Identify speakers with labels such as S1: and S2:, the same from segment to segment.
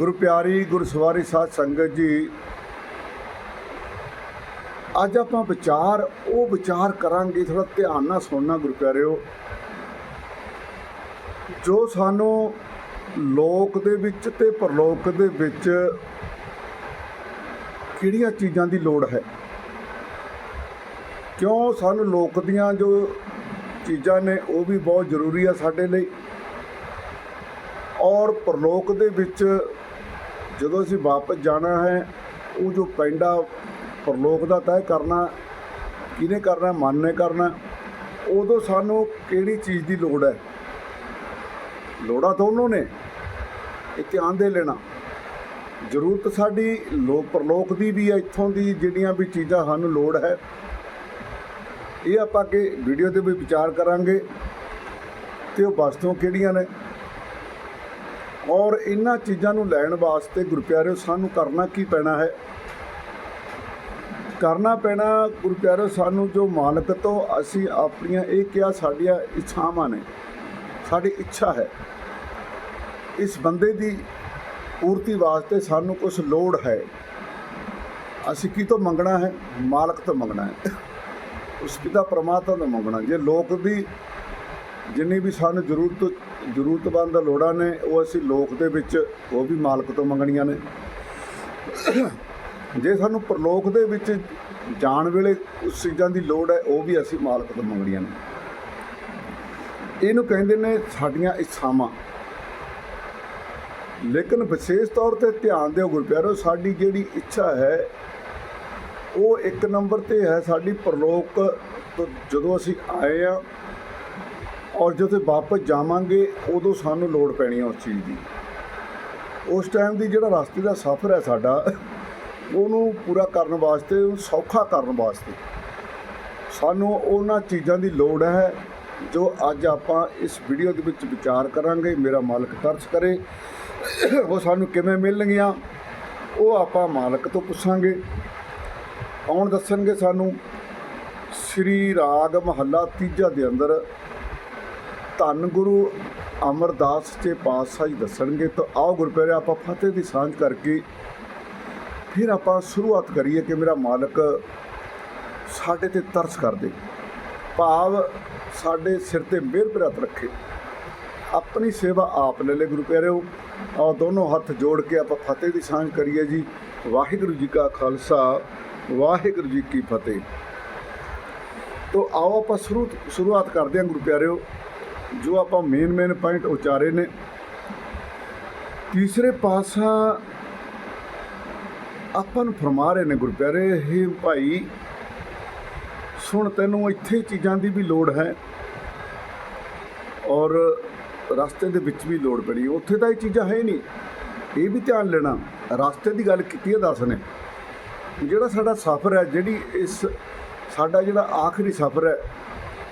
S1: ਗੁਰੂ ਪਿਆਰੀ ਗੁਰਸਵਾਰੀ ਸਾਧ ਸੰਗਤ ਜੀ, ਅੱਜ ਆਪਾਂ ਵਿਚਾਰ, ਉਹ ਵਿਚਾਰ ਕਰਾਂਗੇ ਥੋੜਾ ਧਿਆਨ ਨਾਲ ਸੁਣਨਾ ਗੁਰੂ ਪਿਆਰਿਓ। ਜੋ ਸਾਨੂੰ ਲੋਕ ਦੇ ਵਿੱਚ ਤੇ ਪਰਲੋਕ ਦੇ ਵਿੱਚ ਕਿਹੜੀਆਂ ਚੀਜ਼ਾਂ ਦੀ ਲੋੜ ਹੈ? ਕਿਉਂ ਸਾਨੂੰ ਲੋਕ ਦੀਆਂ ਜੋ ਚੀਜ਼ਾਂ ਨੇ, ਉਹ ਵੀ ਬਹੁਤ ਜ਼ਰੂਰੀ ਆ ਸਾਡੇ ਲਈ। ਔਰ ਪਰਲੋਕ ਦੇ ਵਿੱਚ ਜਦੋਂ ਅਸੀਂ ਵਾਪਸ ਜਾਣਾ ਹੈ, ਉਹ ਜੋ ਪੈਂਡਾ ਪਰਲੋਕ ਦਾ ਤੈਅ ਕਰਨਾ, ਕਿਹਨੇ ਕਰਨਾ, ਮਨ ਨੇ ਕਰਨਾ, ਉਦੋਂ ਸਾਨੂੰ ਕਿਹੜੀ ਚੀਜ਼ ਦੀ ਲੋੜ ਹੈ? ਲੋੜਾਂ ਦੋਨੋਂ ਨੇ, ਇਹ ਧਿਆਨ ਦੇ ਲੈਣਾ। ਜ਼ਰੂਰਤ ਸਾਡੀ ਲੋਕ, ਪਰਲੋਕ ਦੀ ਵੀ ਹੈ, ਇੱਥੋਂ ਦੀ ਜਿਹੜੀਆਂ ਵੀ ਚੀਜ਼ਾਂ ਸਾਨੂੰ ਲੋੜ ਹੈ। ਇਹ ਆਪਾਂ ਕਿ ਵੀਡੀਓ ਤੇ ਵੀ ਵਿਚਾਰ ਕਰਾਂਗੇ, ਤੇ ਉਹ ਵਸਤੂਆਂ ਕਿਹੜੀਆਂ ਨੇ? ਔਰ ਇਹਨਾਂ ਚੀਜ਼ਾਂ ਨੂੰ ਲੈਣ ਵਾਸਤੇ ਗੁਰੂ ਸਾਨੂੰ ਕਰਨਾ ਕੀ ਪੈਣਾ ਹੈ? ਕਰਨਾ ਪੈਣਾ ਗੁਰੂ ਸਾਨੂੰ ਜੋ ਮਾਲਕ ਤੋਂ ਅਸੀਂ ਆਪਣੀਆਂ ਇਹ ਕਿਹਾ, ਸਾਡੀਆਂ ਇੱਛਾਵਾਂ ਨੇ, ਸਾਡੀ ਇੱਛਾ ਹੈ। ਇਸ ਬੰਦੇ ਦੀ ਪੂਰਤੀ ਵਾਸਤੇ ਸਾਨੂੰ ਕੁਝ ਲੋੜ ਹੈ। ਅਸੀਂ ਕੀ ਤੋਂ ਮੰਗਣਾ ਹੈ? ਮਾਲਕ ਤੋਂ ਮੰਗਣਾ ਹੈ। ਉਸ ਪਿਤਾ ਪਰਮਾਤਮਾ ਤੋਂ ਮੰਗਣਾ। ਜੇ ਲੋਕ ਦੀ ਜਿੰਨੀ ਵੀ ਸਾਨੂੰ ਜ਼ਰੂਰਤ ਜ਼ਰੂਰਤਮੰਦ ਲੋੜਾਂ ਨੇ, ਉਹ ਅਸੀਂ ਲੋਕ ਦੇ ਵਿੱਚ ਉਹ ਵੀ ਮਾਲਕ ਤੋਂ ਮੰਗਣੀਆਂ ਨੇ। ਜੇ ਸਾਨੂੰ ਪਰਲੋਕ ਦੇ ਵਿੱਚ ਜਾਣ ਵੇਲੇ ਉਸ ਚੀਜ਼ਾਂ ਦੀ ਲੋੜ ਹੈ, ਉਹ ਵੀ ਅਸੀਂ ਮਾਲਕ ਤੋਂ ਮੰਗਣੀਆਂ ਨੇ। ਇਹਨੂੰ ਕਹਿੰਦੇ ਨੇ ਸਾਡੀਆਂ ਇੱਛਾਵਾਂ। ਲੇਕਿਨ ਵਿਸ਼ੇਸ਼ ਤੌਰ ਤੇ ਧਿਆਨ ਦਿਓ ਗੁਰਪਿਆਰੋ, ਸਾਡੀ ਜਿਹੜੀ ਇੱਛਾ ਹੈ, ਉਹ ਇੱਕ ਨੰਬਰ ਤੇ ਹੈ ਸਾਡੀ ਪ੍ਰਲੋਕ ਤੋਂ ਜਦੋਂ ਅਸੀਂ ਆਏ ਆ ਔਰ ਜਦੋਂ ਵਾਪਸ ਜਾਵਾਂਗੇ, ਉਦੋਂ ਸਾਨੂੰ ਲੋੜ ਪੈਣੀ ਹੈ ਉਸ ਚੀਜ਼ ਦੀ। ਉਸ ਟਾਈਮ ਦੀ ਜਿਹੜਾ ਰਸਤੇ ਦਾ ਸਫ਼ਰ ਹੈ ਸਾਡਾ, ਉਹਨੂੰ ਪੂਰਾ ਕਰਨ ਵਾਸਤੇ, ਉਹਨੂੰ ਸੌਖਾ ਕਰਨ ਵਾਸਤੇ, ਸਾਨੂੰ ਉਹਨਾਂ ਚੀਜ਼ਾਂ ਦੀ ਲੋੜ ਹੈ, ਜੋ ਅੱਜ ਆਪਾਂ ਇਸ ਵੀਡੀਓ ਦੇ ਵਿੱਚ ਵਿਚਾਰ ਕਰਾਂਗੇ, ਮੇਰਾ ਮਾਲਕ ਤਰਸ ਕਰੇ, ਉਹ ਸਾਨੂੰ ਕਿਵੇਂ ਮਿਲਣਗੀਆਂ, ਉਹ ਆਪਾਂ ਮਾਲਕ ਤੋਂ ਪੁੱਛਾਂਗੇ। ਆਉਣ ਦੱਸਣਗੇ ਸਾਨੂੰ, ਸ੍ਰੀ ਰਾਗ ਮਹੱਲਾ ਤੀਜਾ ਦੇ ਅੰਦਰ ਧੰਨ ਗੁਰੂ ਅਮਰਦਾਸ ਜੀ ਪਾਤਸ਼ਾਹ ਜੀ ਦੱਸਣਗੇ ਤਾਂ ਆਓ ਗੁਰਪਿਆਰੇ, ਆਪਾਂ ਫਤਿਹ ਦੀ ਸਾਂਝ ਕਰਕੇ ਫਿਰ ਆਪਾਂ ਸ਼ੁਰੂਆਤ ਕਰੀਏ ਕਿ ਮੇਰਾ ਮਾਲਕ ਸਾਡੇ ਤੇ ਤਰਸ ਕਰ ਦੇ। ਭਾਵ ਸਾਡੇ ਸਿਰ ਤੇ ਮਿਹਰ ਭਰਤ ਰੱਖੇ। ਆਪਣੀ ਸੇਵਾ ਆਪ ਲੈ ਲੈ ਗੁਰੂ ਪਿਆਰਿਓ। ਆਓ ਦੋਨੋਂ ਹੱਥ ਜੋੜ ਕੇ ਆਪਾਂ ਫਤਿਹ ਦੀ ਸਾਂਝ ਕਰੀਏ ਜੀ। ਵਾਹਿਗੁਰੂ ਜੀ ਕਾ ਖਾਲਸਾ, ਵਾਹਿਗੁਰੂ ਜੀ ਕੀ ਫਤਿਹ। ਤੋ ਆਓ ਆਪਾਂ ਸ਼ੁਰੂ ਸ਼ੁਰੂਆਤ ਕਰਦੇ ਹਾਂ ਗੁਰੂ ਪਿਆਰਿਓ। ਜੋ ਆਪਾਂ ਮੇਨ ਮੇਨ ਪੁਆਇੰਟ ਉਚਾਰੇ ਨੇ। ਤੀਸਰੇ ਪਾਸਾ ਆਪਾਂ ਨੂੰ ਫਰਮਾ ਰਹੇ ਨੇ ਗੁਰਪਿਆਰੇ ਇਹ ਭਾਈ, ਸੁਣ ਤੈਨੂੰ ਇੱਥੇ ਚੀਜ਼ਾਂ ਦੀ ਵੀ ਲੋੜ ਹੈ ਔਰ ਰਸਤੇ ਦੇ ਵਿੱਚ ਵੀ ਲੋੜ ਪੜੀ। ਉੱਥੇ ਤਾਂ ਇਹ ਚੀਜ਼ਾਂ ਹੈ ਹੀ ਨਹੀਂ। ਇਹ ਵੀ ਧਿਆਨ ਲੈਣਾ। ਰਸਤੇ ਦੀ ਗੱਲ ਕੀਤੀ ਹੈ, ਦੱਸ ਨੇ। ਜਿਹੜਾ ਸਾਡਾ ਸਫ਼ਰ ਹੈ, ਜਿਹੜੀ ਇਸ ਸਾਡਾ ਜਿਹੜਾ ਆਖਰੀ ਸਫ਼ਰ ਹੈ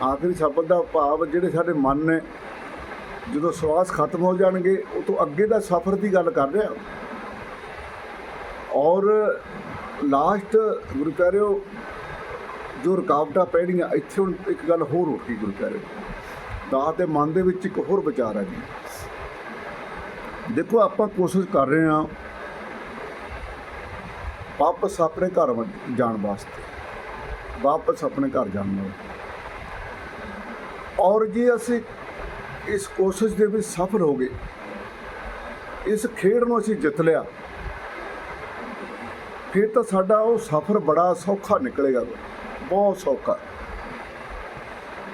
S1: ਆਖਰੀ ਸ਼ਬਦ ਦਾ ਭਾਵ ਜਿਹੜੇ ਸਾਡੇ ਮਨ ਨੇ, ਜਦੋਂ ਸਵਾਸ ਖਤਮ ਹੋ ਜਾਣਗੇ, ਉਹ ਤੋਂ ਅੱਗੇ ਦਾ ਸਫ਼ਰ ਦੀ ਗੱਲ ਕਰ ਰਿਹਾ ਔਰ ਲਾਸਟ ਗੁਰੂ ਪਿਆਰਿਓ ਜੋ ਰੁਕਾਵਟਾਂ ਪੈਣੀਆਂ ਇੱਥੇ ਹੁਣ ਇੱਕ ਗੱਲ ਹੋਰ ਉੱਠੀ ਗੁਰੂ ਪਿਆਰਿਓ ਦਾਸ ਦੇ ਮਨ ਦੇ ਵਿੱਚ ਇੱਕ ਹੋਰ ਵਿਚਾਰ ਹੈ ਜੀ। ਦੇਖੋ, ਆਪਾਂ ਕੋਸ਼ਿਸ਼ ਕਰ ਰਹੇ ਹਾਂ ਵਾਪਸ ਆਪਣੇ ਘਰ ਜਾਣ ਵਾਸਤੇ। ਵਾਪਸ ਆਪਣੇ ਘਰ ਜਾਣ ਵਾਸਤੇ। ਔਰ ਜੇ ਅਸੀਂ ਇਸ ਕੋਸ਼ਿਸ਼ ਦੇ ਵਿੱਚ ਸਫਲ ਹੋ ਗਏ, ਇਸ ਖੇਡ ਨੂੰ ਅਸੀਂ ਜਿੱਤ ਲਿਆ, ਫਿਰ ਤਾਂ ਸਾਡਾ ਉਹ ਸਫ਼ਰ ਬੜਾ ਸੌਖਾ ਨਿਕਲੇਗਾ, ਬਹੁਤ ਸੌਖਾ।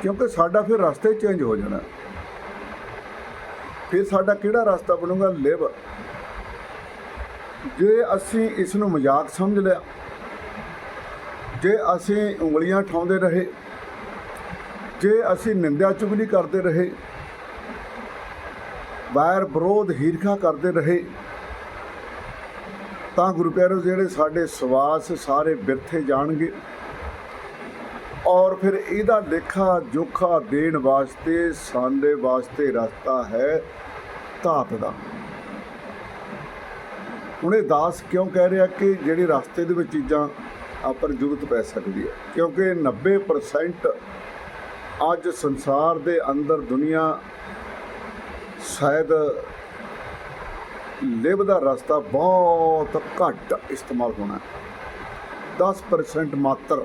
S1: ਕਿਉਂਕਿ ਸਾਡਾ ਫਿਰ ਰਸਤੇ ਚੇਂਜ ਹੋ ਜਾਣਾ। ਫਿਰ ਸਾਡਾ ਕਿਹੜਾ ਰਸਤਾ ਬਣੂਗਾ? ਲਿਵ ਜੇ ਅਸੀਂ ਇਸ ਨੂੰ ਮਜ਼ਾਕ ਸਮਝ ਲਿਆ, ਜੇ ਅਸੀਂ ਉਂਗਲੀਆਂ ਠਾਉਂਦੇ ਰਹੇ ਜੇ ਅਸੀਂ ਨਿੰਦਿਆ ਚੁਗਲੀ ਕਰਦੇ ਰਹੇ। ਵੈਰ ਵਿਰੋਧ ਹੀਰਖਾ ਕਰਦੇ ਰਹੇ। ਤਾਂ ਗੁਰੂ ਪਿਆਰੋ ਜਿਹੜੇ ਸਾਡੇ ਸਵਾਸ ਸਾਰੇ ਬਿਰਥੇ ਜਾਣਗੇ ਔਰ ਫਿਰ ਇਹਦਾ ਲੇਖਾ ਜੋਖਾ ਦੇਣ ਵਾਸਤੇ ਸਾਡੇ ਵਾਸਤੇ ਰਸਤਾ ਹੈ ਧਾਤ ਦਾ। ਹੁਣ ਇਹ ਦਾਸ ਕਿਉਂ ਕਹਿ ਰਿਹਾ ਕਿ ਜਿਹੜੇ ਰਸਤੇ ਦੇ ਵਿੱਚ ਚੀਜ਼ਾਂ ਆਪਾਂ ਨੂੰ ਜ਼ਰੂਰਤ ਪੈ ਸਕਦੀ ਹੈ? ਕਿਉਂਕਿ 90% ਅੱਜ ਸੰਸਾਰ ਦੇ ਅੰਦਰ ਦੁਨੀਆ ਸ਼ਾਇਦ ਲਿਵ ਦਾ ਰਸਤਾ ਬਹੁਤ ਘੱਟ ਇਸਤੇਮਾਲ ਹੋਣਾ ਹੈ। 10% ਮਾਤਰ।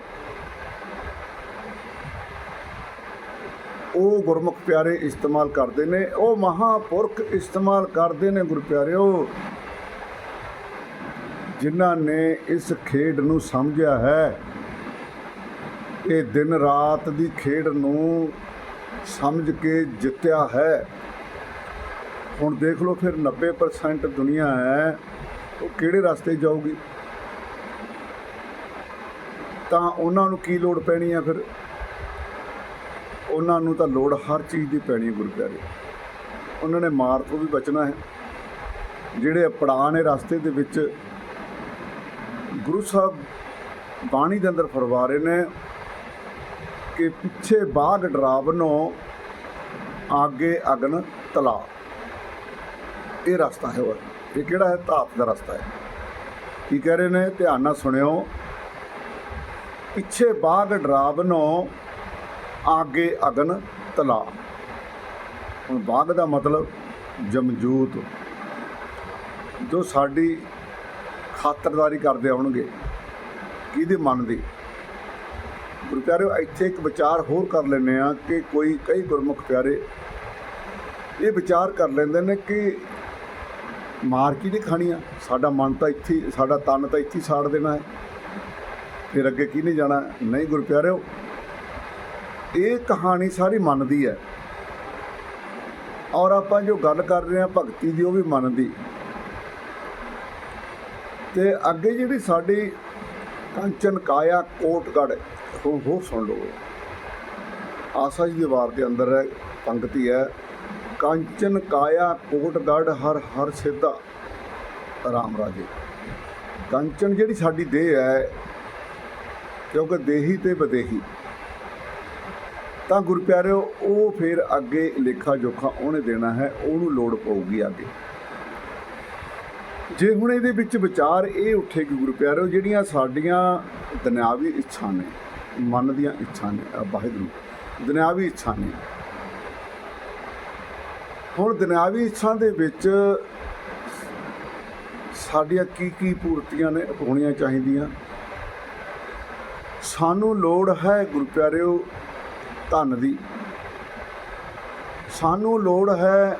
S1: ਉਹ ਗੁਰਮੁਖ ਪਿਆਰੇ ਇਸਤੇਮਾਲ ਕਰਦੇ ਨੇ, ਉਹ ਮਹਾਪੁਰਖ ਇਸਤੇਮਾਲ ਕਰਦੇ ਨੇ ਗੁਰੂ ਪਿਆਰਿਓ। ਜਿਨ੍ਹਾਂ ਨੇ ਇਸ ਖੇਡ ਨੂੰ ਸਮਝਿਆ ਹੈ ਇਹ ਦਿਨ ਰਾਤ ਦੀ ਖੇਡ ਨੂੰ ਸਮਝ ਕੇ ਜਿੱਤਿਆ ਹੈ। ਹੁਣ ਦੇਖ ਲਓ ਫਿਰ 90% ਦੁਨੀਆ ਹੈ, ਉਹ ਕਿਹੜੇ ਰਸਤੇ ਜਾਊਗੀ? ਤਾਂ ਉਹਨਾਂ ਨੂੰ ਕੀ ਲੋੜ ਪੈਣੀ ਆ ਫਿਰ? ਉਹਨਾਂ ਨੂੰ ਤਾਂ ਲੋੜ ਹਰ ਚੀਜ਼ ਦੀ ਪੈਣੀ ਹੈ ਗੁਰੂ ਪਿਆਰੇ ਉਹਨਾਂ ਨੇ ਮਾਰ ਤੋਂ ਵੀ ਬਚਣਾ ਹੈ। ਜਿਹੜੇ ਪੜਾਅ ਨੇ ਰਸਤੇ ਦੇ ਵਿੱਚ, ਗੁਰੂ ਸਾਹਿਬ ਬਾਣੀ ਦੇ ਅੰਦਰ ਫਰਵਾ ਰਹੇ ਨੇ ਕਿ ਪਿੱਛੇ ਬਾਗ ਡਰਾਵਨੋ ਆਗੇ ਅਗਨ ਤਲਾ। ਇਹ ਰਸਤਾ ਹੈ ਉਹ। ਇਹ ਕਿਹੜਾ ਹੈ? ਧਾਤ ਦਾ ਰਸਤਾ ਹੈ। ਕੀ ਕਹਿ ਰਹੇ ਨੇ? ਧਿਆਨ ਨਾਲ ਸੁਣਿਓ। ਪਿੱਛੇ ਬਾਗ ਡਰਾਵਨੋ ਆਗੇ ਅਗਨ ਤਲਾ। ਹੁਣ ਬਾਗ ਦਾ ਮਤਲਬ ਜਮਜੂਤ। ਜੋ ਸਾਡੀ ਖਾਤਰਦਾਰੀ ਕਰਦੇ ਆਉਣਗੇ। ਕਿਹਦੇ ਮਨ ਦੀ? ਗੁਰੂ ਪਿਆਰਿਓ, ਇੱਥੇ ਇੱਕ ਵਿਚਾਰ ਹੋਰ ਕਰ ਲੈਂਦੇ ਆ ਕਿ ਕੋਈ, ਕਈ ਗੁਰਮੁਖ ਪਿਆਰੇ ਇਹ ਵਿਚਾਰ ਕਰ ਲੈਂਦੇ ਨੇ ਕਿ ਮਾਰ ਕੀ ਨਹੀਂ ਖਾਣੀ ਆ ਸਾਡਾ ਮਨ ਤਾਂ ਇੱਥੇ ਸਾਡਾ ਤਨ ਤਾਂ ਇੱਥੇ ਸਾੜ ਦੇਣਾ ਹੈ। ਫਿਰ ਅੱਗੇ ਕੀ ਨਹੀਂ ਜਾਣਾ? ਨਹੀਂ ਗੁਰੂ ਪਿਆਰਿਓ, ਇਹ ਕਹਾਣੀ ਸਾਰੀ ਮਨ ਦੀ ਹੈ। ਔਰ ਆਪਾਂ ਜੋ ਗੱਲ ਕਰ ਰਹੇ ਹਾਂ ਭਗਤੀ ਦੀ, ਉਹ ਵੀ ਮਨ ਦੀ। ਤੇ ਅੱਗੇ ਜਿਹੜੀ ਸਾਡੀ ਕੰਚਨ ਕਾਇਆ ਕੋਟਗੜ ਹੋ ਹੋ ਸੁਣ ਲਓ ਆਸਾ ਜੀ ਦੀ ਵਾਰ ਦੇ ਅੰਦਰ ਹੈ ਪੰਕਤੀ ਹੈ, ਕੰਚਨ ਕਾਇਆ ਕੋਟਗੜ ਹਰ ਹਰ ਸਿੱਧਾ। ਰਾਮ ਰਾਜੇ, ਕੰਚਨ ਜਿਹੜੀ ਸਾਡੀ ਦੇਹ ਹੈ, ਕਿਉਂਕਿ ਦੇਹੀ ਤੇ ਬਦੇਹੀ ਤਾਂ ਗੁਰੂ ਪਿਆਰਿਓ ਉਹ ਫਿਰ ਅੱਗੇ ਲੇਖਾ ਜੋਖਾ ਉਹਨੇ ਦੇਣਾ ਹੈ, ਉਹਨੂੰ ਲੋੜ ਪਊਗੀ ਅੱਗੇ। ਜੇ ਹੁਣ ਇਹਦੇ ਵਿੱਚ ਵਿਚਾਰ ਇਹ ਉੱਠੇਗੀ ਗੁਰੂ ਪਿਆਰਿਓ ਜਿਹੜੀਆਂ ਸਾਡੀਆਂ ਦੁਨਿਆਵੀ ਇੱਛਾ ਨੇ ਮਨ ਦੀਆਂ ਇੱਛਾ ਨੇ ਵਾਹਿਗੁਰੂ, ਦੁਨਿਆਵੀ ਇੱਛਾ ਨੇ। ਹੁਣ ਦੁਨਿਆਵੀ ਇੱਛਾ ਦੇ ਵਿੱਚ ਸਾਡੀਆਂ ਕੀ ਕੀ ਪੂਰਤੀਆਂ ਨੇ, ਹੋਣੀਆਂ ਚਾਹੀਦੀਆਂ। ਸਾਨੂੰ ਲੋੜ ਹੈ ਗੁਰੂ ਪਿਆਰਿਓ, ਧਨ ਦੀ। ਸਾਨੂੰ ਲੋੜ ਹੈ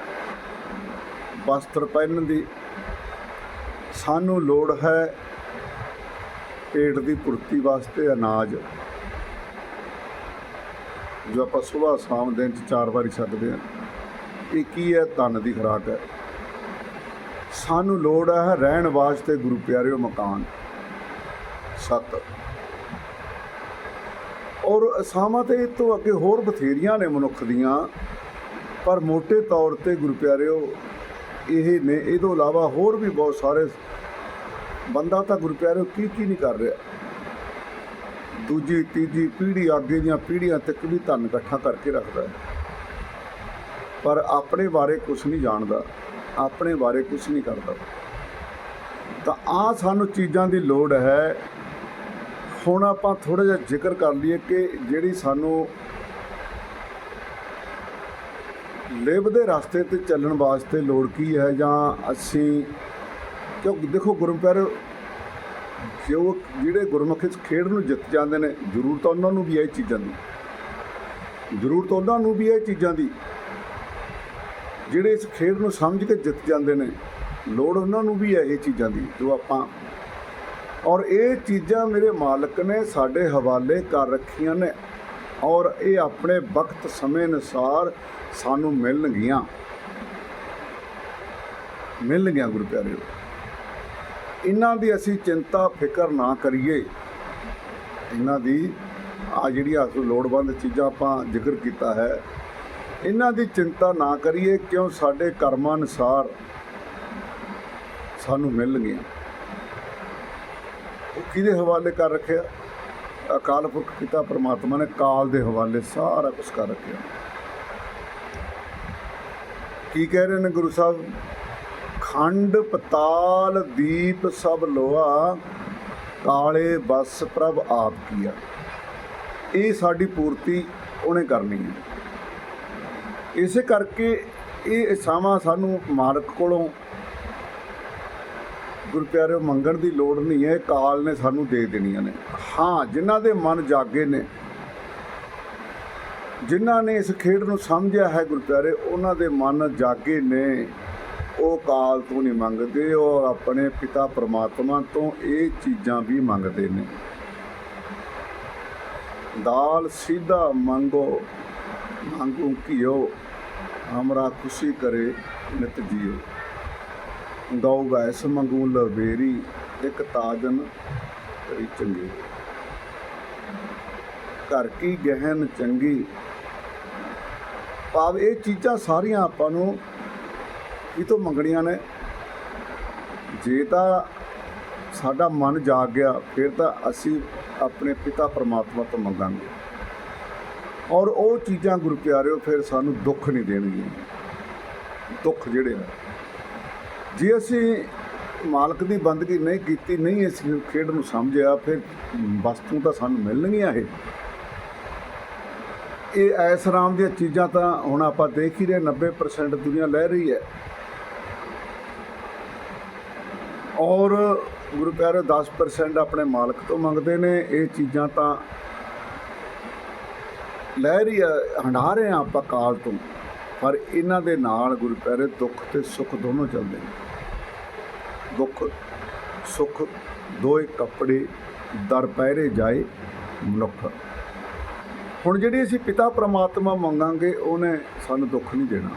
S1: ਵਸਤਰ ਪਹਿਨਣ ਦੀ। ਸਾਨੂੰ ਲੋੜ ਹੈ ਪੇਟ ਦੀ ਪੂਰਤੀ ਵਾਸਤੇ ਅਨਾਜ। ਜੋ ਆਪਾਂ ਸਵੇਰ ਸ਼ਾਮ ਦਿਨ ਚ ਚਾਰ ਵਾਰੀ ਛਕਦੇ ਹਾਂ, ਇਹ ਕੀ ਹੈ? ਧਨ ਦੀ ਖੁਰਾਕ ਹੈ। ਸਾਨੂੰ ਲੋੜ ਹੈ ਰਹਿਣ ਵਾਸਤੇ ਗੁਰੂ ਪਿਆਰਿਓ ਮਕਾਨ। ਸੱਤ। ਔਰ ਅਸਾਮਾਂ ਤੇ ਇਹ ਤੋਂ ਅੱਗੇ ਹੋਰ ਬਥੇਰੀਆਂ ਨੇ ਮਨੁੱਖ ਦੀਆਂ, ਪਰ ਮੋٹے ਤੌਰ ਤੇ ਗੁਰੂ ਪਿਆਰਿਓ, ਇਹ ਨੇ, ਇਹ ਤੋਂ ਇਲਾਵਾ ਹੋਰ ਵੀ ਬਹੁਤ ਸਾਰੇ ਬੰਦਾ ਤਾਂ ਗੁਰੂ ਪਿਆਰਿਓ ਕੀ ਕੀ ਨਹੀਂ ਕਰ ਰਿਹਾ। ਦੂਜੀ, ਤੀਜੀ ਪੀੜ੍ਹੀ ਅੱਗੇ ਦੀਆਂ ਪੀੜ੍ਹੀਆਂ ਤੱਕ ਵੀ ਧਨ ਇਕੱਠਾ ਕਰਕੇ ਰੱਖਦਾ ਹੈ। ਪਰ ਆਪਣੇ ਬਾਰੇ ਕੁਝ ਨਹੀਂ ਜਾਣਦਾ, ਆਪਣੇ ਬਾਰੇ ਕੁਝ ਨਹੀਂ ਕਰਦਾ। ਤਾਂ ਆ ਸਾਨੂੰ ਚੀਜ਼ਾਂ ਦੀ ਲੋੜ ਹੈ। ਹੁਣ ਆਪਾਂ ਥੋੜਾ ਜਿਹਾ ਜ਼ਿਕਰ ਕਰ ਲਈਏ ਕਿ ਜਿਹੜੀ ਸਾਨੂੰ ਲਿਵ ਦੇ ਰਸਤੇ ਤੇ ਚੱਲਣ ਵਾਸਤੇ ਲੋੜ ਕੀ ਹੈ ਜਾਂ ਅਸੀਂ ਕਿਉਂ ਦੇਖੋ ਗੁਰੂ ਪਿਆਰੇ ਜੋ ਜਿਹੜੇ ਗੁਰਮੁਖ ਇਸ ਖੇਡ ਨੂੰ ਜਿੱਤ ਜਾਂਦੇ ਨੇ, ਜ਼ਰੂਰਤ ਉਹਨਾਂ ਨੂੰ ਵੀ ਇਹ ਚੀਜ਼ਾਂ ਦੀ। ਜ਼ਰੂਰਤ ਉਹਨਾਂ ਨੂੰ ਵੀ ਇਹ ਚੀਜ਼ਾਂ ਦੀ। ਜਿਹੜੇ ਇਸ ਖੇਡ ਨੂੰ ਸਮਝ ਕੇ ਜਿੱਤ ਜਾਂਦੇ ਨੇ, ਲੋੜ ਉਹਨਾਂ ਨੂੰ ਵੀ ਹੈ ਇਹ ਚੀਜ਼ਾਂ ਦੀ, ਜੋ ਆਪਾਂ ਔਰ ਇਹ ਚੀਜ਼ਾਂ ਮੇਰੇ ਮਾਲਕ ਨੇ ਸਾਡੇ ਹਵਾਲੇ ਕਰ ਰੱਖੀਆਂ ਨੇ, ਔਰ ਇਹ ਆਪਣੇ ਵਕਤ ਸਮੇਂ ਅਨੁਸਾਰ ਸਾਨੂੰ ਮਿਲਣਗੀਆਂ। ਮਿਲਣਗੀਆਂ ਗੁਰੂ ਪਿਆਰਿਓ। ਇਹਨਾਂ ਦੀ ਅਸੀਂ ਚਿੰਤਾ, ਫਿਕਰ ਨਾ ਕਰੀਏ। ਇਹਨਾਂ ਦੀ ਆ ਜਿਹੜੀ ਆ ਲੋੜਵੰਦ ਚੀਜ਼ਾਂ ਆਪਾਂ ਜ਼ਿਕਰ ਕੀਤਾ ਹੈ। ਇਹਨਾਂ ਦੀ ਚਿੰਤਾ ਨਾ ਕਰੀਏ, ਕਿਉਂ ਸਾਡੇ ਕਰਮਾਂ ਅਨੁਸਾਰ ਸਾਨੂੰ ਮਿਲਣਗੀਆਂ। ਉਹ ਕਿਹਦੇ ਹਵਾਲੇ ਕਰ ਰੱਖਿਆ? ਅਕਾਲ ਪੁਰਖ ਪਿਤਾ ਪਰਮਾਤਮਾ ਨੇ ਕਾਲ ਦੇ ਹਵਾਲੇ ਸਾਰਾ ਕੁਝ ਕਰ ਰੱਖਿਆ। ਕੀ ਕਹਿ ਰਹੇ ਨੇ ਗੁਰੂ ਸਾਹਿਬ? ਖੰਡ ਪਤਾਲ ਦੀਪ ਸਭ ਲੋਹਾ, ਕਾਲੇ ਬਸ ਪ੍ਰਭ ਆਪ ਕੀਆ। ਇਹ ਸਾਡੀ ਪੂਰਤੀ ਉਹਨੇ ਕਰਨੀ ਹੈ। ਇਸੇ ਕਰਕੇ ਇਹ ਇਸਾਵਾਂ ਸਾਨੂੰ ਮਾਲਕ ਕੋਲੋਂ ਗੁਰੂ ਪਿਆਰਿਓ ਮੰਗਣ ਦੀ ਲੋੜ ਨਹੀਂ ਹੈ, ਕਾਲ ਨੇ ਸਾਨੂੰ ਦੇ ਦੇਣੀਆਂ ਨੇ। ਹਾਂ, ਜਿਨ੍ਹਾਂ ਦੇ ਮਨ ਜਾਗੇ ਨੇ, ਜਿਨ੍ਹਾਂ ਨੇ ਇਸ ਖੇਡ ਨੂੰ ਸਮਝਿਆ ਹੈ ਗੁਰੂ ਪਿਆਰੇ, ਉਹਨਾਂ ਦੇ ਮਨ ਜਾਗੇ ਨੇ। ਉਹ ਕਾਲ ਤੋਂ ਨਹੀਂ ਮੰਗਦੇ, ਉਹ ਆਪਣੇ ਪਿਤਾ ਪਰਮਾਤਮਾ ਤੋਂ ਇਹ ਚੀਜ਼ਾਂ ਵੀ ਮੰਗਦੇ ਨੇ। ਦਾਲ ਸਿੱਧਾ ਮੰਗੋ ਮੰਗੂ ਕੀਓ ਹਮਰਾ ਖੁਸ਼ੀ ਕਰੇ, ਨਿਤ ਜੀਓ। ਗਉ ਵੈਸ ਮੰਗੂ ਲਵੇਰੀ, ਇੱਕ ਤਾਜਨ ਕਰੀ ਚੰਗੀ। ਘਰ ਕੀ ਗਹਿਨ ਚੰਗੀ। ਭਾਵ ਇਹ ਚੀਜ਼ਾਂ ਸਾਰੀਆਂ ਆਪਾਂ ਨੂੰ ਇਹ ਤੋਂ ਮੰਗਣੀਆਂ ਨੇ। ਜੇ ਤਾਂ ਸਾਡਾ ਮਨ ਜਾਗ ਗਿਆ, ਫਿਰ ਤਾਂ ਅਸੀਂ ਆਪਣੇ ਪਿਤਾ ਪਰਮਾਤਮਾ ਤੋਂ ਮੰਗਾਂਗੇ। ਔਰ ਉਹ ਚੀਜ਼ਾਂ ਗੁਰੂ ਪਿਆਰਿਓ, ਫਿਰ ਸਾਨੂੰ ਦੁੱਖ ਨਹੀਂ ਦੇਣਗੀਆਂ। ਦੁੱਖ ਜਿਹੜੇ ਆ ਜੇ ਅਸੀਂ ਮਾਲਕ ਦੀ ਬੰਦਗੀ ਨਹੀਂ ਕੀਤੀ, ਨਹੀਂ ਇਸ ਖੇਡ ਨੂੰ ਸਮਝਿਆ, ਫਿਰ ਵਸਤੂ ਤਾਂ ਸਾਨੂੰ ਮਿਲਣਗੀਆਂ ਇਹ। ਇਹ ਐਸ ਰਾਮ ਦੀਆਂ ਚੀਜ਼ਾਂ ਤਾਂ ਹੁਣ ਆਪਾਂ ਦੇਖ ਹੀ ਰਹੇ 90% ਦੁਨੀਆ ਲੈ ਰਹੀ ਹੈ। ਔਰ ਗੁਰੂ ਪਿਆਰੇ 10% ਆਪਣੇ ਮਾਲਕ ਤੋਂ ਮੰਗਦੇ ਨੇ। ਇਹ ਚੀਜ਼ਾਂ ਤਾਂ ਲੈ ਰਹੀ ਹੈ ਹੰਡਾ ਰਹੇ ਆ ਆਪਾਂ ਕਾਲ ਤੋਂ। ਪਰ ਇਹਨਾਂ ਦੇ ਨਾਲ ਗੁਰੂ ਪਿਆਰੇ ਦੁੱਖ ਤੇ ਸੁੱਖ ਦੋਨੋਂ ਚੱਲਦੇ ਨੇ। ਦੁੱਖ, ਸੁੱਖ ਦੋਏ ਕੱਪੜੇ ਦਰ ਪਹਿਰੇ ਜਾਏ ਮਨੁੱਖ। ਹੁਣ ਜਿਹੜੀ ਅਸੀਂ ਪਿਤਾ ਪ੍ਰਮਾਤਮਾ ਮੰਗਾਂਗੇ, ਉਹਨੇ ਸਾਨੂੰ ਦੁੱਖ ਨਹੀਂ ਦੇਣਾ।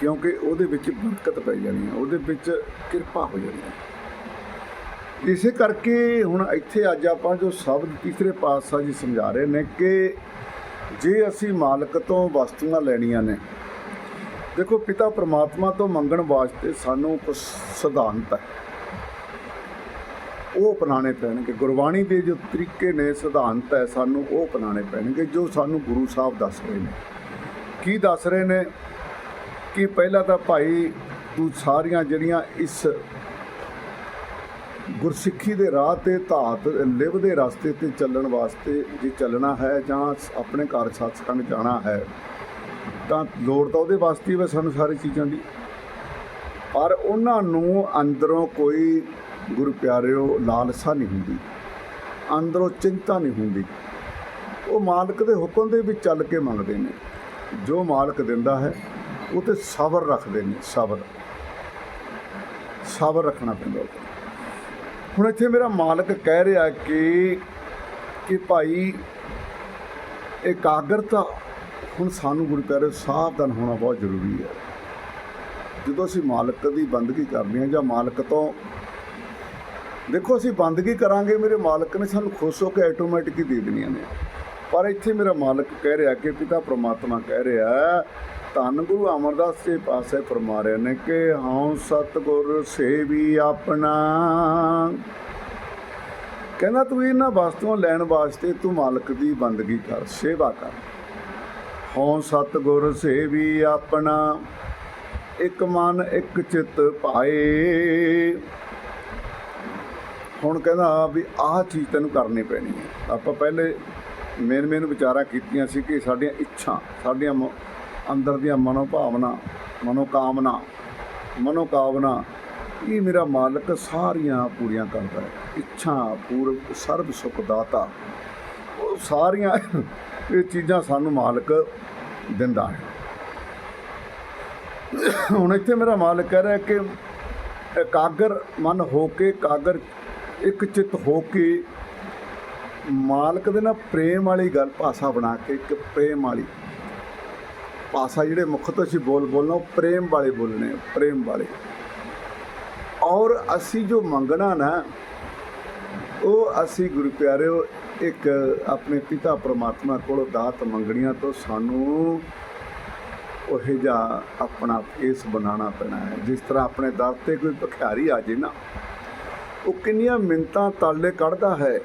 S1: ਕਿਉਂਕਿ ਉਹਦੇ ਵਿੱਚ ਬਰਕਤ ਪੈ ਜਾਣੀ ਹੈ, ਉਹਦੇ ਵਿੱਚ ਕਿਰਪਾ ਹੋ ਜਾਣੀ ਹੈ। ਇਸੇ ਕਰਕੇ ਹੁਣ ਇੱਥੇ ਅੱਜ ਆਪਾਂ ਜੋ ਸ਼ਬਦ ਤੀਸਰੇ ਪਾਤਸ਼ਾਹ ਜੀ ਸਮਝਾ ਰਹੇ ਨੇ ਕਿ ਜੇ ਅਸੀਂ ਮਾਲਕ ਤੋਂ ਵਸਤੂਆਂ ਲੈਣੀਆਂ ਨੇ, ਦੇਖੋ ਪਿਤਾ ਪ੍ਰਮਾਤਮਾ ਤੋਂ ਮੰਗਣ ਵਾਸਤੇ ਸਾਨੂੰ ਕੁਝ ਸਿਧਾਂਤ ਹੈ। ਉਹ ਅਪਣਾਣੇ ਪੈਣਗੇ। ਗੁਰਬਾਣੀ ਦੇ ਜੋ ਤਰੀਕੇ ਨੇ ਸਿਧਾਂਤ ਹੈ, ਸਾਨੂੰ ਉਹ ਅਪਣਾਣੇ ਪੈਣਗੇ ਜੋ ਸਾਨੂੰ ਗੁਰੂ ਸਾਹਿਬ ਦੱਸ ਰਹੇ ਨੇ। ਕੀ ਦੱਸ ਰਹੇ ਨੇ? ਕਿ ਪਹਿਲਾਂ ਤਾਂ ਭਾਈ ਤੂੰ ਸਾਰੀਆਂ ਜਿਹੜੀਆਂ ਇਸ ਗੁਰਸਿੱਖੀ ਦੇ ਰਾਹ ਤੇ ਧਾਤ, ਲਿਵ ਦੇ ਰਸਤੇ ਤੇ ਚੱਲਣ ਵਾਸਤੇ ਜੇ ਚੱਲਣਾ ਹੈ ਜਾਂ ਆਪਣੇ ਘਰ ਸੱਚਖੰਡ ਜਾਣਾ ਹੈ, ਤਾਂ ਲੋੜ ਤਾਂ ਉਹਦੇ ਵਾਸਤੇ ਹੀ ਵਾ ਸਾਨੂੰ ਸਾਰੀ ਚੀਜ਼ਾਂ ਦੀ। ਪਰ ਉਹਨਾਂ ਨੂੰ ਅੰਦਰੋਂ ਕੋਈ ਗੁਰੂ ਪਿਆਰਿਓ ਲਾਲਸਾ ਨਹੀਂ ਹੁੰਦੀ, ਅੰਦਰੋਂ ਚਿੰਤਾ ਨਹੀਂ ਹੁੰਦੀ। ਉਹ ਮਾਲਕ ਦੇ ਹੁਕਮ ਦੇ ਵਿੱਚ ਚੱਲ ਕੇ ਮੰਗਦੇ ਨੇ। ਜੋ ਮਾਲਕ ਦਿੰਦਾ ਹੈ ਉਹ ਤੇ ਸਬਰ ਰੱਖਦੇ ਨੇ, ਸਬਰ। ਸਬਰ ਰੱਖਣਾ ਪੈਂਦਾ ਹੁਣ ਇੱਥੇ ਮੇਰਾ ਮਾਲਕ ਕਹਿ ਰਿਹਾ ਕਿ ਕਿ ਭਾਈ, ਇਕਾਗਰਤਾ ਹੁਣ ਸਾਨੂੰ ਗੁਰੂ ਪਿਆਰੇ ਸਾਵਧਾਨ ਹੋਣਾ ਬਹੁਤ ਜ਼ਰੂਰੀ ਹੈ। ਜਦੋਂ ਅਸੀਂ ਮਾਲਕ ਦੀ ਬੰਦਗੀ ਕਰਦੇ ਹਾਂ ਜਾਂ ਮਾਲਕ ਤੋਂ, ਦੇਖੋ ਅਸੀਂ ਬੰਦਗੀ ਕਰਾਂਗੇ, ਮੇਰੇ ਮਾਲਕ ਨੇ ਸਾਨੂੰ ਖੁਸ਼ ਹੋ ਕੇ ਆਟੋਮੈਟਿਕ ਹੀ ਦੇ ਦੇਣੀਆਂ ਨੇ। ਪਰ ਇੱਥੇ ਮੇਰਾ ਮਾਲਕ ਕਹਿ ਰਿਹਾ ਕਿ ਪਿਤਾ ਪ੍ਰਮਾਤਮਾ ਕਹਿ ਰਿਹਾ ਧੰਨ ਗੁਰੂ ਅਮਰਦਾਸ ਜੀ ਪਾਸੇ ਫਰਮਾ ਰਹੇ ਨੇ ਕਿ ਹਉ ਸਤਗੁਰ ਸੇਵੀ ਆਪਣਾ। ਕਹਿੰਦਾ, ਤੂੰ ਇਹਨਾਂ ਵਸਤੂਆਂ ਲੈਣ ਵਾਸਤੇ ਤੂੰ ਮਾਲਕ ਦੀ ਬੰਦਗੀ ਕਰ, ਸੇਵਾ ਕਰ। ਹਉ ਸਤਗੁਰ ਸੇਵੀ ਆਪਣਾ, ਇੱਕ ਮਨ, ਇੱਕ ਚਿੱਤ ਭਾਏ ਹੁਣ ਕਹਿੰਦਾ ਵੀ ਆਹ ਚੀਜ਼ ਤੈਨੂੰ ਕਰਨੀ ਪੈਣੀ ਹੈ। ਆਪਾਂ ਪਹਿਲੇ ਮੇਨ ਮੇਨ ਵਿਚਾਰਾਂ ਕੀਤੀਆਂ ਸੀ ਕਿ ਸਾਡੀਆਂ ਇੱਛਾ, ਸਾਡੀਆਂ ਅੰਦਰ ਦੀਆਂ ਮਨੋ ਭਾਵਨਾ ਮਨੋ ਕਾਮਨਾ ਮਨੋ ਕਾਮਨਾ ਇਹ ਮੇਰਾ ਮਾਲਕ ਸਾਰੀਆਂ ਪੂਰੀਆਂ ਕਰਦਾ ਹੈ। ਇੱਛਾ, ਪੂਰਵ ਸਰਬ ਸੁਖ ਦਾਤਾ। ਉਹ ਸਾਰੀਆਂ ਇਹ ਚੀਜ਼ਾਂ ਸਾਨੂੰ ਮਾਲਕ ਦਿੰਦਾ ਹੈ। ਹੁਣ ਇੱਥੇ ਮੇਰਾ ਮਾਲਕ ਕਹਿ ਰਿਹਾ ਕਿ ਕਾਗਰ ਮਨ ਹੋ ਕੇ ਕਾਗਰ ਇੱਕ ਚਿੱਤ ਹੋ ਕੇ ਮਾਲਕ ਦੇ ਨਾਲ ਪ੍ਰੇਮ ਵਾਲੀ ਗੱਲ ਭਾਸ਼ਾ ਬਣਾ ਕੇ ਇੱਕ ਪ੍ਰੇਮ ਵਾਲੀ ਭਾਸ਼ਾ ਜਿਹੜੇ ਮੁੱਖ ਤੋਂ ਅਸੀਂ ਬੋਲ ਬੋਲਣਾ, ਉਹ ਪ੍ਰੇਮ ਵਾਲੇ ਬੋਲਣੇ, ਪ੍ਰੇਮ ਵਾਲੇ। ਔਰ ਅਸੀਂ ਜੋ ਮੰਗਣਾ ਨਾ, ਉਹ ਅਸੀਂ ਗੁਰੂ ਪਿਆਰਿਓ, ਇੱਕ ਆਪਣੇ ਪਿਤਾ ਪ੍ਰਮਾਤਮਾ ਕੋਲੋਂ ਦਾਤ ਮੰਗਣੀਆਂ ਤੋਂ ਸਾਨੂੰ ਉਹ ਜਿਹਾ ਆਪਣਾ ਫੇਸ ਬਣਾਉਣਾ ਪੈਣਾ ਹੈ। ਜਿਸ ਤਰ੍ਹਾਂ ਆਪਣੇ ਦਰ ਤੇ ਕੋਈ ਭਿਖਾਰੀ ਆ ਜੇ ਨਾ, ਉਹ ਕਿੰਨੀਆਂ ਮਿੰਤਾਂ ਤਾਲੇ ਕੱਢਦਾ ਹੈ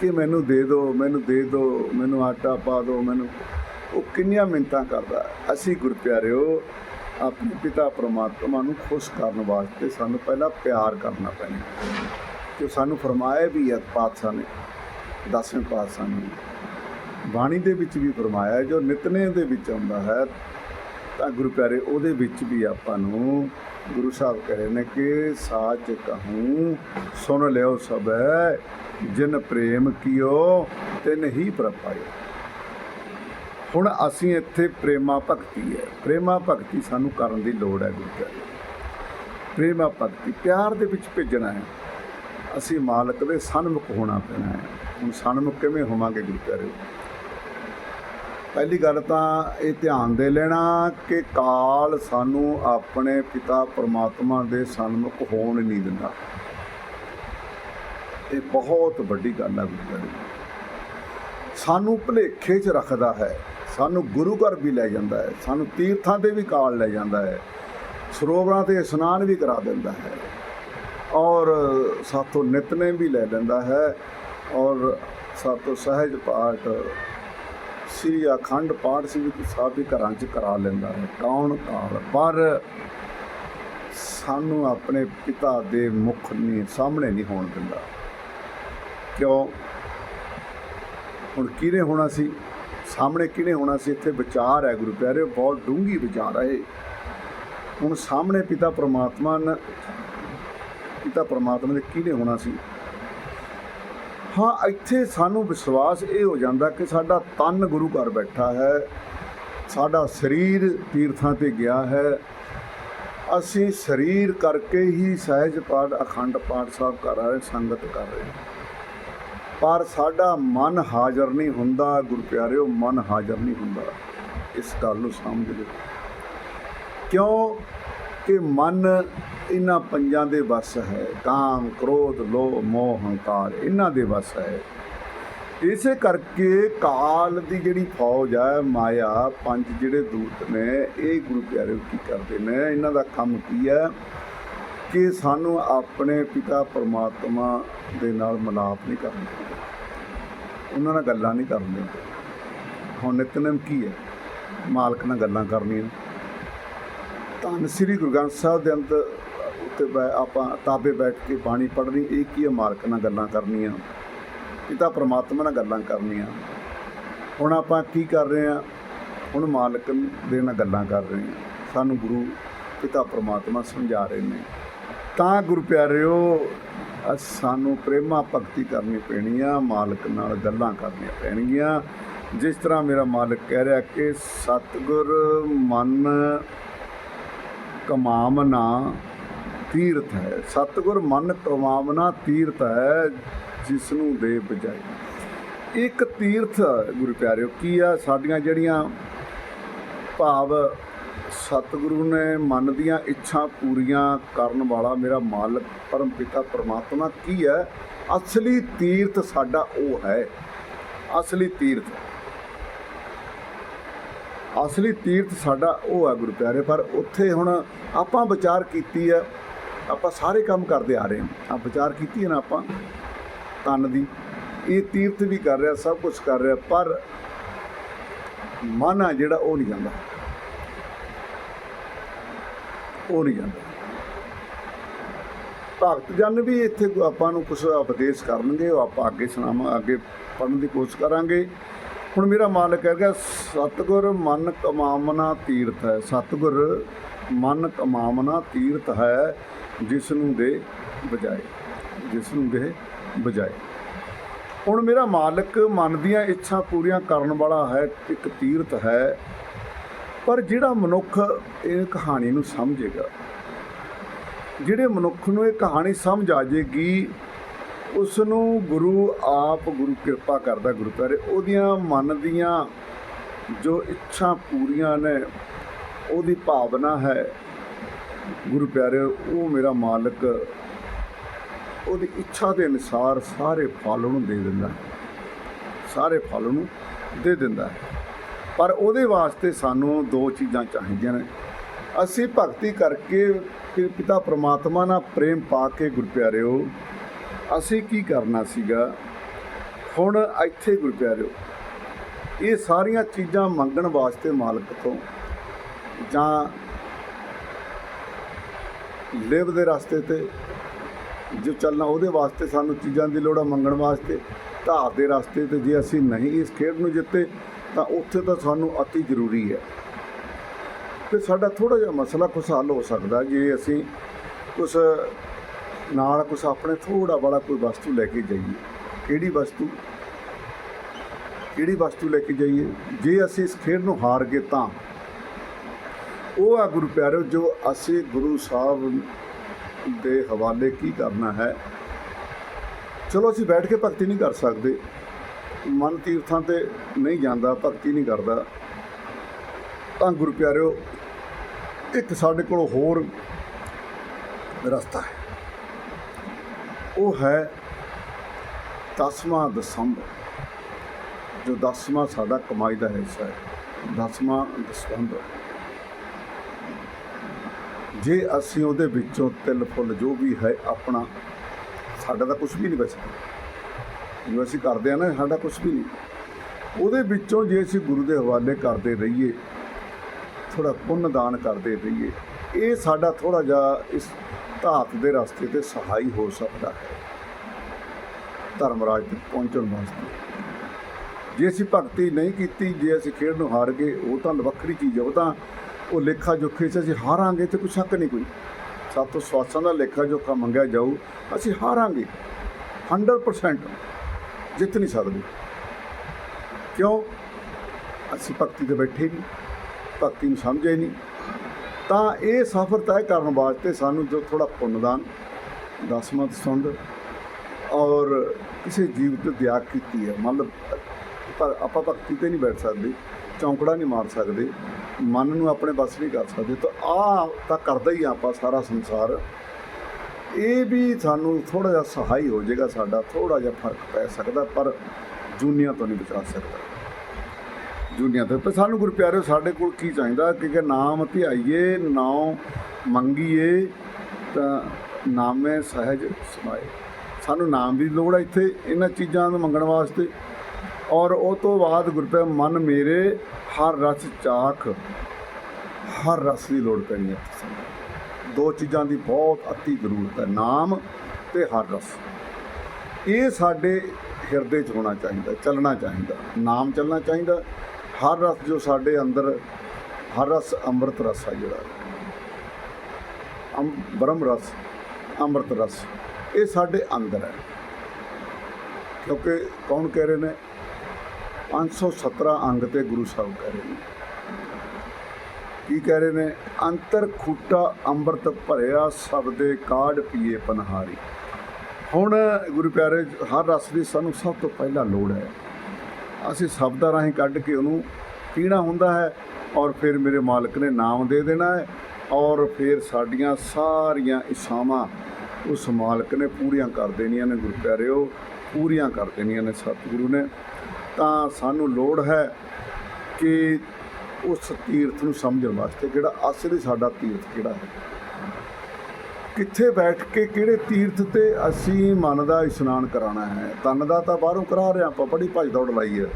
S1: ਕਿ ਮੈਨੂੰ ਦੇ ਦਿਓ ਮੈਨੂੰ ਦੇ ਦਿਓ ਮੈਨੂੰ ਆਟਾ ਪਾ ਦਿਓ ਮੈਨੂੰ ਉਹ ਕਿੰਨੀਆਂ ਮਿੰਤਾਂ ਕਰਦਾ ਅਸੀਂ ਗੁਰਪਿਆਰਿਓ, ਆਪਣੇ ਪਿਤਾ ਪ੍ਰਮਾਤਮਾ ਨੂੰ ਖੁਸ਼ ਕਰਨ ਵਾਸਤੇ ਸਾਨੂੰ ਪਹਿਲਾਂ ਪਿਆਰ ਕਰਨਾ ਪੈਣਾ। ਕਿ ਸਾਨੂੰ ਫਰਮਾਇਆ ਵੀ ਹੈ ਪਾਤਸ਼ਾਹ ਨੇ, ਦਸਵੇਂ ਪਾਤਸ਼ਾਹ ਨੇ। ਬਾਣੀ ਦੇ ਵਿੱਚ ਵੀ ਫਰਮਾਇਆ, ਜੋ ਨਿਤਨੇਮ ਦੇ ਵਿੱਚ ਆਉਂਦਾ ਹੈ, ਤਾਂ ਗੁਰੂ ਪਿਆਰੇ ਉਹਦੇ ਵਿੱਚ ਵੀ ਆਪਾਂ ਨੂੰ ਗੁਰੂ ਸਾਹਿਬ ਕਹ ਰਹੇ ਨੇ ਕਿ ਸਾਚ ਕਹੂੰ, ਸੁਣ ਲਿਓ ਸਭੈ, ਜਿਨ ਪ੍ਰੇਮ ਕੀਓ, ਤਿਨ ਹੀ ਪ੍ਰਪਾਇਓ ਹੁਣ ਅਸੀਂ ਇੱਥੇ ਪ੍ਰੇਮਾ ਭਗਤੀ ਹੈ। ਪ੍ਰੇਮਾ ਭਗਤੀ ਸਾਨੂੰ ਕਰਨ ਦੀ ਲੋੜ ਹੈ ਗੁਰੂ ਪ੍ਰੇਮਾ ਭਗਤੀ, ਪਿਆਰ ਦੇ ਵਿੱਚ ਭੇਜਣਾ ਹੈ। ਅਸੀਂ ਮਾਲਕ ਦੇ ਸਨਮੁਖ ਹੋਣਾ ਪੈਣਾ ਹੈ। ਹੁਣ ਸਨਮੁਖ ਕਿਵੇਂ ਹੋਵਾਂਗੇ ਗੁਰੂ ਪਿਆਰੇ ਪਹਿਲੀ ਗੱਲ ਤਾਂ ਇਹ ਧਿਆਨ ਦੇ ਲੈਣਾ ਕਿ ਕਾਲ ਸਾਨੂੰ ਆਪਣੇ ਪਿਤਾ ਪਰਮਾਤਮਾ ਦੇ ਸਨਮੁਖ ਹੋਣ ਨਹੀਂ ਦਿੰਦਾ। ਇਹ ਬਹੁਤ ਵੱਡੀ ਗੱਲ ਹੈ ਗੁਰੂ ਪਿਆਰੇ ਸਾਨੂੰ ਭੁਲੇਖੇ 'ਚ ਰੱਖਦਾ ਹੈ। ਸਾਨੂੰ ਗੁਰੂ ਘਰ ਵੀ ਲੈ ਜਾਂਦਾ ਹੈ, ਸਾਨੂੰ ਤੀਰਥਾਂ ਤੇ ਵੀ ਕਾਲ ਲੈ ਜਾਂਦਾ ਹੈ, ਸਰੋਵਰਾਂ ਤੇ ਇਸ਼ਨਾਨ ਵੀ ਕਰਾ ਦਿੰਦਾ ਹੈ ਔਰ ਸਾਥੋਂ ਨਿਤਨੇਮ ਵੀ ਲੈ ਲੈਂਦਾ ਹੈ ਔਰ ਸਾਥੋਂ ਸਹਿਜ ਪਾਠ ਸ੍ਰੀ ਅਖੰਡ ਪਾਠ ਸੀ ਵੀ ਸਾਹਿਬ ਦੇ ਘਰਾਂ 'ਚ ਕਰਾ ਲੈਂਦਾ ਹੈ। ਕੌਣ ਕਾਲ? ਪਰ ਸਾਨੂੰ ਆਪਣੇ ਪਿਤਾ ਦੇ ਮੁਖ ਨਹੀਂ ਸਾਹਮਣੇ ਨਹੀਂ ਹੋਣ ਦਿੰਦਾ। ਕਿਉਂ? ਹੁਣ ਕਿਹਨੇ ਹੋਣਾ ਸੀ? ਸਾਹਮਣੇ ਕਿਹਨੇ ਹੋਣਾ ਸੀ? ਇੱਥੇ ਵਿਚਾਰ ਹੈ ਗੁਰੂ ਪਿਆਰੇ, ਬਹੁਤ ਡੂੰਗੀ ਵਿਚਾਰ ਹੈ ਹੁਣ ਸਾਹਮਣੇ ਪਿਤਾ ਪ੍ਰਮਾਤਮਾ ਨੇ, ਪਿਤਾ ਪ੍ਰਮਾਤਮਾ ਦੇ ਕਿਹਨੇ ਹੋਣਾ ਸੀ? ਹਾਂ, ਇੱਥੇ ਸਾਨੂੰ ਵਿਸ਼ਵਾਸ ਇਹ ਹੋ ਜਾਂਦਾ ਕਿ ਸਾਡਾ ਤਨ ਗੁਰੂ ਘਰ ਬੈਠਾ ਹੈ। ਸਾਡਾ ਸਰੀਰ ਤੀਰਥਾਂ ਤੇ ਗਿਆ ਹੈ। ਅਸੀਂ ਸਰੀਰ ਕਰਕੇ ਹੀ ਸਹਿਜ ਪਾਠ, ਅਖੰਡ ਪਾਠ ਸਾਹਿਬ ਕਰ ਰਹੇ ਸੰਗਤ ਕਰ ਰਹੇ ਪਰ ਸਾਡਾ ਮਨ ਹਾਜ਼ਰ ਨਹੀਂ ਹੁੰਦਾ, ਗੁਰੂ ਪਿਆਰਿਓ, ਮਨ ਹਾਜ਼ਰ ਨਹੀਂ ਹੁੰਦਾ। ਇਸ ਗੱਲ ਨੂੰ ਸਮਝ ਲਿਓ। ਕਿਉਂ ਕਿ ਮਨ ਇਹਨਾਂ ਪੰਜਾਂ ਦੇ ਵਸ ਹੈ? ਕਾਮ, ਕ੍ਰੋਧ, ਲੋਭ, ਮੋਹ, ਹੰਕਾਰ ਇਹਨਾਂ ਦੇ ਵਸ ਹੈ। ਇਸੇ ਕਰਕੇ ਕਾਲ ਦੀ ਜਿਹੜੀ ਫੌਜ ਹੈ ਮਾਇਆ, ਪੰਜ ਜਿਹੜੇ ਦੂਤ ਨੇ, ਇਹ ਗੁਰੂ ਪਿਆਰੇ ਕੀ ਕਰਦੇ ਨੇ? ਇਹਨਾਂ ਦਾ ਕੰਮ ਕੀ ਹੈ? ਕਿ ਸਾਨੂੰ ਆਪਣੇ ਪਿਤਾ ਪਰਮਾਤਮਾ ਦੇ ਨਾਲ ਮਿਲਾਪ ਨਹੀਂ ਕਰਨ। ਦਿੰਦੇ ਉਹਨਾਂ ਨਾਲ ਗੱਲਾਂ ਨਹੀਂ ਕਰਨ ਦਿੰਦੇ ਹੁਣ ਨਿਤਨੇਮ ਕੀ ਹੈ? ਮਾਲਕ ਨਾਲ ਗੱਲਾਂ ਕਰਨੀਆਂ। ਧੰਨ ਸ੍ਰੀ ਗੁਰੂ ਗ੍ਰੰਥ ਸਾਹਿਬ ਦੇ ਅੰਦਰ ਉੱਤੇ ਬੈ- ਆਪਾਂ ਤਾਬੇ ਬੈਠ ਕੇ ਬਾਣੀ ਪੜ੍ਹਨੀ, ਇਹ ਕੀ ਹੈ? ਮਾਲਕ ਨਾਲ ਗੱਲਾਂ ਕਰਨੀਆਂ। ਪਿਤਾ ਪ੍ਰਮਾਤਮਾ ਨਾਲ ਗੱਲਾਂ ਕਰਨੀਆਂ। ਹੁਣ ਆਪਾਂ ਕੀ ਕਰ ਰਹੇ ਹਾਂ? ਹੁਣ ਮਾਲਕ ਦੇ ਨਾਲ ਗੱਲਾਂ ਕਰ ਰਹੇ ਹਾਂ। ਸਾਨੂੰ ਗੁਰੂ, ਪਿਤਾ ਪ੍ਰਮਾਤਮਾ ਸਮਝਾ ਰਹੇ ਨੇ। ਤਾਂ ਗੁਰੂ ਪਿਆਰਿਓ ਸਾਨੂੰ ਪ੍ਰੇਮਾ ਭਗਤੀ ਕਰਨੀ ਪੈਣੀ ਆ ਮਾਲਕ ਨਾਲ ਗੱਲਾਂ ਕਰਨੀਆਂ ਪੈਣਗੀਆਂ। ਜਿਸ ਤਰ੍ਹਾਂ ਮੇਰਾ ਮਾਲਕ ਕਹਿ ਰਿਹਾ ਕਿ ਸਤਿਗੁਰ ਮਨ ਕਮਾਮਨਾ ਤੀਰਥ ਹੈ। ਸਤਿਗੁਰ ਮਨ ਕਮਾਮਨਾ ਤੀਰਥ ਹੈ ਜਿਸ ਨੂੰ ਦੇ ਬਜਾਏ ਇੱਕ ਤੀਰਥ ਗੁਰੂ ਪਿਆਰਿਓ, ਕੀ ਆ? ਸਾਡੀਆਂ ਜਿਹੜੀਆਂ ਭਾਵ ਸਤਿਗੁਰੂ ਨੇ ਮਨ ਦੀਆਂ ਇੱਛਾ ਪੂਰੀਆਂ ਕਰਨ ਵਾਲਾ ਮੇਰਾ ਮਾਲਕ, ਪਰਮ ਪਿਤਾ, ਪਰਮਾਤਮਾ ਕੀ ਹੈ? ਅਸਲੀ ਤੀਰਥ ਸਾਡਾ ਉਹ ਹੈ। ਅਸਲੀ ਤੀਰਥ। ਅਸਲੀ ਤੀਰਥ ਸਾਡਾ ਉਹ ਹੈ ਗੁਰੂ ਪਿਆਰੇ, ਪਰ ਉੱਥੇ ਹੁਣ ਆਪਾਂ ਵਿਚਾਰ ਕੀਤੀ ਹੈ, ਆਪਾਂ ਸਾਰੇ ਕੰਮ ਕਰਦੇ ਆ ਰਹੇ ਹਾਂ। ਆ ਵਿਚਾਰ ਕੀਤੀ ਹੈ ਨਾ ਆਪਾਂ? ਤਨ ਦੀ। ਇਹ ਤੀਰਥ ਵੀ ਕਰ ਰਿਹਾ, ਸਭ ਕੁਝ ਕਰ ਰਿਹਾ, ਪਰ ਮਨ ਆ ਜਿਹੜਾ ਉਹ ਨਹੀਂ ਜਾਂਦਾ। ਉਹ ਨਹੀਂ ਜਾਂਦਾ ਭਗਤ ਜਨ ਵੀ ਇੱਥੇ ਆਪਾਂ ਨੂੰ ਕੁਝ ਉਪਦੇਸ਼ ਕਰਨਗੇ, ਉਹ ਆਪਾਂ ਅੱਗੇ ਸੁਣਾਵਾਂ, ਅੱਗੇ ਪੜਨ ਦੀ ਕੋਸ਼ਿਸ਼ ਕਰਾਂਗੇ। ਹੁਣ ਮੇਰਾ ਮਾਲਕ ਕਹਿੰਦਾ ਸਤਗੁਰ ਮਨ ਕਮਾਮਨਾ ਤੀਰਥ ਹੈ। ਸਤਗੁਰ ਮਨ ਕਮਾਮਨਾ ਤੀਰਥ ਹੈ ਜਿਸ ਨੂੰ ਦੇ ਬਜਾਏ ਜਿਸ ਨੂੰ ਦੇ ਬਜਾਏ। ਹੁਣ ਮੇਰਾ ਮਾਲਕ ਮਨ ਦੀਆਂ ਇੱਛਾ ਪੂਰੀਆਂ ਕਰਨ ਵਾਲਾ ਹੈ, ਇੱਕ ਤੀਰਥ ਹੈ ਪਰ ਜਿਹੜਾ ਮਨੁੱਖ ਇਹ ਕਹਾਣੀ ਨੂੰ ਸਮਝੇਗਾ, ਜਿਹੜੇ ਮਨੁੱਖ ਨੂੰ ਇਹ ਕਹਾਣੀ ਸਮਝ ਆ ਜਾਏਗੀ ਉਸ ਨੂੰ ਗੁਰੂ ਆਪ ਗੁਰੂ ਕਿਰਪਾ ਕਰਦਾ ਗੁਰੂ ਪਿਆਰੇ ਉਹਦੀਆਂ ਮਨ ਦੀਆਂ ਜੋ ਇੱਛਾ ਪੂਰੀਆਂ ਨੇ, ਉਹਦੀ ਭਾਵਨਾ ਹੈ, ਗੁਰੂ ਪਿਆਰੇ, ਉਹ ਮੇਰਾ ਮਾਲਕ, ਉਹਦੀ ਇੱਛਾ ਦੇ ਅਨੁਸਾਰ ਸਾਰੇ ਫਲ ਉਹਨੂੰ ਦੇ ਦਿੰਦਾ, ਸਾਰੇ ਫਲ ਨੂੰ ਦੇ ਦਿੰਦਾ ਹੈ। ਪਰ ਉਹਦੇ ਵਾਸਤੇ ਸਾਨੂੰ ਦੋ ਚੀਜ਼ਾਂ ਚਾਹੀਦੀਆਂ ਨੇ। ਅਸੀਂ ਭਗਤੀ ਕਰਕੇ ਫਿਰ ਪਿਤਾ ਪ੍ਰਮਾਤਮਾ ਨਾਲ ਪ੍ਰੇਮ ਪਾ ਕੇ ਗੁਰ ਪਿਆਰਿਓ, ਅਸੀਂ ਕੀ ਕਰਨਾ ਸੀਗਾ? ਹੁਣ ਇੱਥੇ ਗੁਰ ਪਿਆਰਿਓ, ਇਹ ਸਾਰੀਆਂ ਚੀਜ਼ਾਂ ਮੰਗਣ ਵਾਸਤੇ ਮਾਲਕ ਤੋਂ ਜਾਂ ਲਿਵ ਦੇ ਰਸਤੇ ਤੇ ਜੋ ਚੱਲਣਾ ਉਹਦੇ ਵਾਸਤੇ ਸਾਨੂੰ ਚੀਜ਼ਾਂ ਦੀ ਲੋੜ ਆ ਮੰਗਣ ਵਾਸਤੇ, ਧਾਰ ਦੇ ਰਸਤੇ ਤੇ ਜੇ ਅਸੀਂ ਨਹੀਂ ਇਸ ਖੇਡ ਨੂੰ ਜਿੱਤੇ ਤਾਂ ਉੱਥੇ ਤਾਂ ਸਾਨੂੰ ਅਤੀ ਜ਼ਰੂਰੀ ਹੈ। ਤੇ ਸਾਡਾ ਥੋੜਾ ਜਿਹਾ ਮਸਲਾ ਕੁਛ ਹੱਲ ਹੋ ਸਕਦਾ ਜੇ ਅਸੀਂ ਕੁਛ ਨਾਲ ਕੁਛ ਆਪਣੇ ਥੋੜਾ ਬੜਾ ਕੋਈ ਵਸਤੂ ਲੈ ਕੇ ਜਾਈਏ। ਕਿਹੜੀ ਵਸਤੂ? ਕਿਹੜੀ ਵਸਤੂ ਲੈ ਕੇ ਜਾਈਏ? ਜੇ ਅਸੀਂ ਇਸ ਖੇਡ ਨੂੰ ਹਾਰ ਗਏ ਤਾਂ। ਉਹ ਆ ਗੁਰੂ ਪਿਆਰਿਓ, ਜੋ ਅਸੀਂ ਗੁਰੂ ਸਾਹਿਬ ਦੇ ਹਵਾਲੇ ਕੀ ਕਰਨਾ ਹੈ? ਚਲੋ ਅਸੀਂ ਬੈਠ ਕੇ ਭਗਤੀ ਨਹੀਂ ਕਰ ਸਕਦੇ। ਮਨ ਤੀਰਥਾਂ ਤੇ ਨਹੀਂ ਜਾਂਦਾ, ਭਗਤੀ ਨਹੀਂ ਕਰਦਾ। ਤਾਂ ਗੁਰੂ ਪਿਆਰਿਓ, ਇੱਕ ਸਾਡੇ ਕੋਲ ਹੋਰ ਰਸਤਾ ਹੈ। ਉਹ ਹੈ ਦਸਵਾਂ ਦਸੰਬਰ ਜੋ ਦਸਵਾਂ ਸਾਡਾ ਕਮਾਈ ਦਾ ਹਿੱਸਾ ਹੈ, ਦਸਵਾਂ ਦਸੰਬਰ ਜੇ ਅਸੀਂ ਉਹਦੇ ਵਿੱਚੋਂ ਤਿਲ ਫੁੱਲ ਜੋ ਵੀ ਹੈ ਆਪਣਾ, ਸਾਡਾ ਤਾਂ ਕੁਝ ਵੀ ਨਹੀਂ ਬਚਦਾ ਜੋ ਅਸੀਂ ਕਰਦੇ ਆ ਨਾ, ਸਾਡਾ ਕੁਝ ਵੀ ਨਹੀਂ। ਉਹਦੇ ਵਿੱਚੋਂ ਜੇ ਅਸੀਂ ਗੁਰੂ ਦੇ ਹਵਾਲੇ ਕਰਦੇ ਰਹੀਏ ਥੋੜਾ ਪੁੰਨ ਦਾਨ ਕਰਦੇ ਰਹੀਏ, ਇਹ ਸਾਡਾ ਥੋੜਾ ਜਿਹਾ ਇਸ ਧਾਤ ਦੇ ਰਸਤੇ ਤੇ ਸਹਾਈ ਹੋ ਸਕਦਾ ਹੈ। ਧਰਮ ਰਾਜ ਤੱਕ ਪਹੁੰਚਣ ਵਾਸਤੇ। ਜੇ ਅਸੀਂ ਭਗਤੀ ਨਹੀਂ ਕੀਤੀ, ਜੇ ਅਸੀਂ ਖੇਡ ਨੂੰ ਹਾਰ ਗਏ, ਉਹ ਤਾਂ ਵੱਖਰੀ ਚੀਜ਼ ਹੈ ਉਹ ਤਾਂ ਉਹ ਲੇਖਾ ਜੋਖੇ 'ਚ ਅਸੀਂ ਹਾਰਾਂਗੇ ਤੇ ਕੋਈ ਸ਼ੱਕ ਨਹੀਂ ਕੋਈ। ਸਭ ਤੋਂ ਸਵਾਸਾਂ ਦਾ ਲੇਖਾ ਜੋਖਾ ਮੰਗਿਆ ਜਾਊ, ਅਸੀਂ ਹਾਰਾਂਗੇ। 100% ਜਿੱਤ ਨਹੀਂ ਸਕਦੇ। ਕਿਉਂ? ਅਸੀਂ ਭਗਤੀ ਤੇ ਬੈਠੇ ਨਹੀਂ, ਭਗਤੀ ਨੂੰ ਸਮਝੇ ਨਹੀਂ। ਤਾਂ ਇਹ ਸਫ਼ਰ ਤੈਅ ਕਰਨ ਵਾਸਤੇ ਸਾਨੂੰ ਜੋ ਥੋੜਾ ਪੁੰਨਦਾਨ ਦਸਮਤ ਸੰਦ ਔਰ ਕਿਸੇ ਜੀਵ ਤੇ ਦਿਆ ਕੀਤੀ ਹੈ। ਮਤਲਬ ਪਰ ਆਪਾਂ ਭਗਤੀ ਤੇ ਨਹੀਂ ਬੈਠ ਸਕਦੇ, ਚੌਂਕੜਾ ਨਹੀਂ ਮਾਰ ਸਕਦੇ, ਮਨ ਨੂੰ ਆਪਣੇ ਬਸ ਨਹੀਂ ਕਰ ਸਕਦੇ। ਤਾਂ ਆ ਤਾਂ ਕਰਦਾ ਹੀ ਆ ਆਪਾਂ ਸਾਰਾ ਸੰਸਾਰ। ਇਹ ਵੀ ਸਾਨੂੰ ਥੋੜਾ ਜਿਹਾ ਸਹਾਈ ਹੋ ਜਾਏਗਾ, ਸਾਡਾ ਥੋੜਾ ਜਿਹਾ ਫ਼ਰਕ ਪੈ ਸਕਦਾ, ਪਰ ਜੂਨੀਆਂ ਤੋਂ ਨਹੀਂ ਬਚਾ ਸਕਦਾ। ਜੂਨੀਆਂ ਤੋਂ, ਤੇ ਸਾਨੂੰ ਗੁਰੂ ਪਿਆਰਿਓ ਸਾਡੇ ਕੋਲ ਕੀ ਚਾਹੀਦਾ? ਕਿ ਕਿ ਨਾਮ ਧਿਆਈਏ ਨਾਮ ਮੰਗੀਏ, ਤਾਂ ਨਾਮੇ ਸਹਿਜ ਸਮਾਏ। ਸਾਨੂੰ ਨਾਮ ਦੀ ਲੋੜ ਹੈ ਇੱਥੇ, ਇਹਨਾਂ ਚੀਜ਼ਾਂ ਨੂੰ ਮੰਗਣ ਵਾਸਤੇ। ਔਰ ਉਹ ਤੋਂ ਬਾਅਦ ਗੁਰਪਿਆ ਮਨ ਮੇਰੇ, ਹਰ ਰਸ ਚਾਖ, ਹਰ ਰਸ ਦੀ ਲੋੜ ਪੈਣੀ ਹੈ। ਦੋ ਚੀਜ਼ਾਂ ਦੀ ਬਹੁਤ ਅਤੀ ਜ਼ਰੂਰਤ ਹੈ, ਨਾਮ ਤੇ ਹਰ ਰਸ। ਇਹ ਸਾਡੇ ਹਿਰਦੇ 'ਚ ਹੋਣਾ ਚਾਹੀਦਾ, ਚੱਲਣਾ ਚਾਹੀਦਾ, ਨਾਮ ਚੱਲਣਾ ਚਾਹੀਦਾ। ਹਰ ਰਸ ਜੋ ਸਾਡੇ ਅੰਦਰ, ਹਰ ਰਸ ਅੰਮ੍ਰਿਤ ਰਸ ਹੈ ਜਿਹੜਾ। ਅਮ, ਬ੍ਰਹਮ ਰਸ, ਅੰਮ੍ਰਿਤ ਰਸ, ਇਹ ਸਾਡੇ ਅੰਦਰ ਹੈ। ਕਿਉਂਕਿ ਕੌਣ ਕਹਿ ਰਹੇ ਨੇ? 517 ਅੰਗ ਤੇ ਗੁਰੂ ਸਾਹਿਬ ਕਹਿ ਰਹੇ ਨੇ। ਕੀ ਕਹਿ ਰਹੇ ਨੇ? ਅੰਤਰ ਖੂਟਾ ਅੰਮ੍ਰਿਤ ਭਰਿਆ, ਸਭ ਦੇ ਕਾੜ ਪੀਏ ਪਨਹਾਰੀ। ਹੁਣ ਗੁਰੂ ਪਿਆਰੇ, ਹਰ ਰਸ ਦੀ ਸਾਨੂੰ ਸਭ ਤੋਂ ਪਹਿਲਾਂ ਲੋੜ ਹੈ। ਅਸੀਂ ਸ਼ਬਦਾਂ ਰਾਹੀਂ ਕੱਢ ਕੇ ਉਹਨੂੰ ਪੀਣਾ ਹੁੰਦਾ ਹੈ ਔਰ ਫਿਰ ਮੇਰੇ ਮਾਲਕ ਨੇ ਨਾਮ ਦੇ ਦੇਣਾ ਹੈ ਔਰ ਫਿਰ ਸਾਡੀਆਂ ਸਾਰੀਆਂ ਇਛਾਵਾਂ ਉਸ ਮਾਲਕ ਨੇ ਪੂਰੀਆਂ ਕਰ ਦੇਣੀਆਂ ਨੇ ਗੁਰੂ ਪਿਆਰਿਓ, ਪੂਰੀਆਂ ਕਰ ਦੇਣੀਆਂ ਨੇ ਸਤਿਗੁਰੂ ਨੇ। ਤਾਂ ਸਾਨੂੰ ਲੋੜ ਹੈ ਕਿ ਉਸ ਤੀਰਥ ਨੂੰ ਸਮਝਣ ਵਾਸਤੇ ਜਿਹੜਾ ਅਸਲੀ ਸਾਡਾ ਤੀਰਥ ਕਿਹੜਾ ਹੈ? ਕਿੱਥੇ ਬੈਠ ਕੇ ਕਿਹੜੇ ਤੀਰਥ ਤੇ ਅਸੀਂ ਮਨ ਦਾ ਇਸ਼ਨਾਨ ਕਰਾਉਣਾ ਹੈ? ਤਨ ਦਾ ਤਾਂ ਬਾਹਰੋਂ ਕਰਾ ਰਹੇ ਹਾਂ, ਆਪਾਂ ਬੜੀ ਭੱਜ ਦੌੜ ਲਾਈ ਹੈ।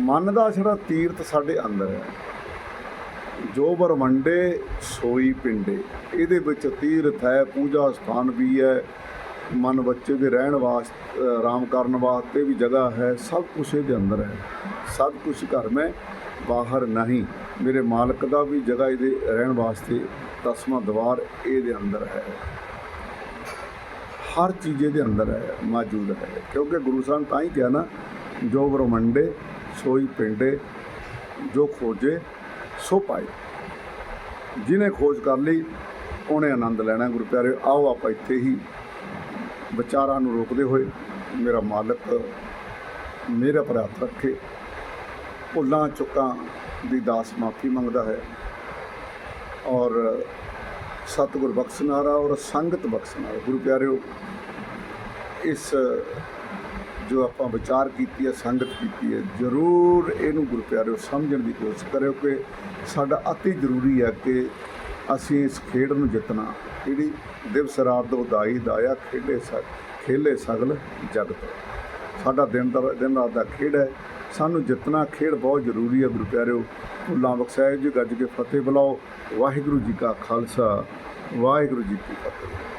S1: ਮਨ ਦਾ ਜਿਹੜਾ ਤੀਰਥ ਸਾਡੇ ਅੰਦਰ ਹੈ, ਜੋ ਬਰਮੰਡੇ ਸੋਈ ਪਿੰਡੇ, ਇਹਦੇ ਵਿੱਚ ਤੀਰਥ ਹੈ, ਪੂਜਾ ਸਥਾਨ ਵੀ ਹੈ, ਮਨ ਬੱਚੇ ਦੇ ਰਹਿਣ ਵਾਸਤੇ ਆਰਾਮ ਕਰਨ ਵਾਸਤੇ ਵੀ ਜਗ੍ਹਾ ਹੈ, ਸਭ ਕੁਝ ਇਹਦੇ ਅੰਦਰ ਹੈ। ਸਭ ਕੁਝ ਘਰ ਮੈਂ ਬਾਹਰ ਨਹੀਂ। ਮੇਰੇ ਮਾਲਕ ਦਾ ਵੀ ਜਗ੍ਹਾ ਇਹਦੇ ਰਹਿਣ ਵਾਸਤੇ ਦਸਵਾਂ ਦਵਾਰ ਇਹਦੇ ਅੰਦਰ ਹੈ। ਹਰ ਚੀਜ਼ ਇਹਦੇ ਅੰਦਰ ਹੈ, ਮੌਜੂਦ ਹੈ। ਕਿਉਂਕਿ ਗੁਰੂ ਸਾਹਿਬ ਨੇ ਤਾਂ ਹੀ ਕਿਹਾ ਨਾ, ਜੋ ਬ੍ਰਹਮੰਡੇ ਸੋਈ ਪਿੰਡੇ, ਜੋ ਖੋਜੇ, ਸੋ ਪਾਏ। ਜਿਹਨੇ ਖੋਜ ਕਰ ਲਈ, ਉਹਨੇ ਆਨੰਦ ਲੈਣਾ। ਗੁਰੂ ਪਿਆਰੇ, ਆਓ ਆਪਾਂ ਇੱਥੇ ਹੀ ਵਿਚਾਰਾਂ ਨੂੰ ਰੋਕਦੇ ਹੋਏ ਮੇਰਾ ਮਾਲਕ, ਮੇਰਾ ਪਰ ਹੱਥ ਰੱਖੇ ਭੁੱਲਾਂ ਚੁੱਕਾਂ ਦੀ ਦਾਸ ਮਾਫੀ ਮੰਗਦਾ ਹੈ ਔਰ ਸਤਿਗੁਰ ਬਖਸ਼ਨਾਰਾ ਔਰ ਸੰਗਤ ਬਖਸ਼ਨਾਰਾ, ਗੁਰੂ ਪਿਆਰਿਓ, ਇਸ ਜੋ ਆਪਾਂ ਵਿਚਾਰ ਕੀਤੀ ਹੈ, ਸੰਗਤ ਕੀਤੀ ਹੈ, ਜ਼ਰੂਰ ਇਹਨੂੰ ਗੁਰੂ ਪਿਆਰਿਓ ਸਮਝਣ ਦੀ ਕੋਸ਼ਿਸ਼ ਕਰਿਓ ਕਿ ਸਾਡਾ ਅਤੀ ਜ਼ਰੂਰੀ ਹੈ ਕਿ ਅਸੀਂ ਇਸ ਖੇਡ ਨੂੰ ਜਿੱਤਣਾ। ਜਿਹੜੀ ਦਿਵਸ ਰਾਤ ਦੋ ਦਾਈ ਦਾਇਆ ਖੇਡੇ ਸਗ, ਖੇਲੇ ਸਗਲ ਜਗਤ। ਸਾਡਾ ਦਿਨ ਦਾ, ਦਿਨ ਰਾਤ ਦਾ ਖੇਡ ਹੈ। ਸਾਨੂੰ ਜਿੱਤਣਾ ਖੇਡ ਬਹੁਤ ਜ਼ਰੂਰੀ ਹੈ ਗੁਰੂ ਪਿਆਰਿਓ। ਭੁੱਲਾਂ ਬਖਸ਼ਾਇ ਜੀ, ਗੱਜ ਕੇ ਫਤਿਹ ਬੁਲਾਓ। ਵਾਹਿਗੁਰੂ ਜੀ ਕਾ ਖਾਲਸਾ, ਵਾਹਿਗੁਰੂ ਜੀ ਕੀ ਫਤਿਹ।